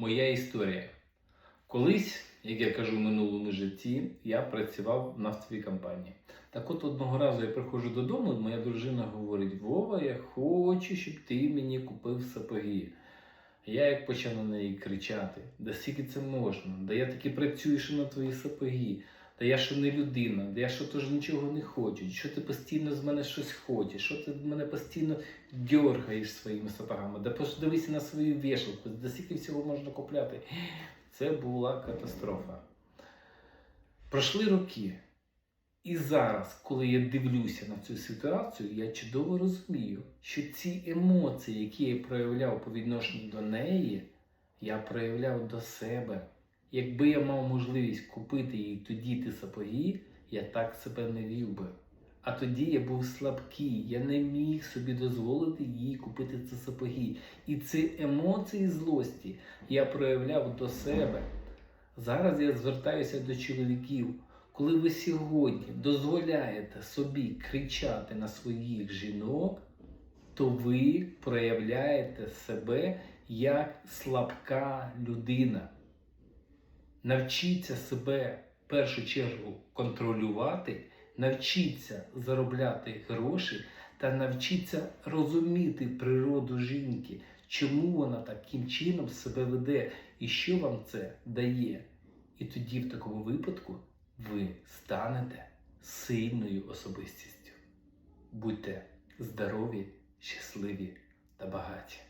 Моя історія. Колись, як я кажу в минулому житті, я працював в нафтовій компанії. Так от одного разу я приходжу додому, моя дружина говорить: Вова, я хочу, щоб ти мені купив сапоги. Я як почав на неї кричати: Да скільки це можна? Да я таки працюю, ще на твої сапоги. Та я що не людина, да я що теж нічого не хочу. Що ти постійно з мене щось хочеш? Що ти мене постійно дергаєш своїми сапогами? Да просто дивися на свою вішалку, да скільки всього можна купляти. Це була катастрофа. Пройшли роки. І зараз, коли я дивлюся на цю ситуацію, я чудово розумію, що ці емоції, які я проявляв по відношенню до неї, я проявляв до себе. Якби я мав можливість купити їй тоді ті сапоги, я так себе не вів би. А тоді я був слабкий, я не міг собі дозволити їй купити ці сапоги. І ці емоції злості я проявляв до себе. Зараз я звертаюся до чоловіків. Коли ви сьогодні дозволяєте собі кричати на своїх жінок, то ви проявляєте себе як слабка людина. Навчіться себе в першу чергу контролювати, навчіться заробляти гроші та навчіться розуміти природу жінки, чому вона таким чином себе веде і що вам це дає. І тоді, в такому випадку, ви станете сильною особистістю. Будьте здорові, щасливі та багаті.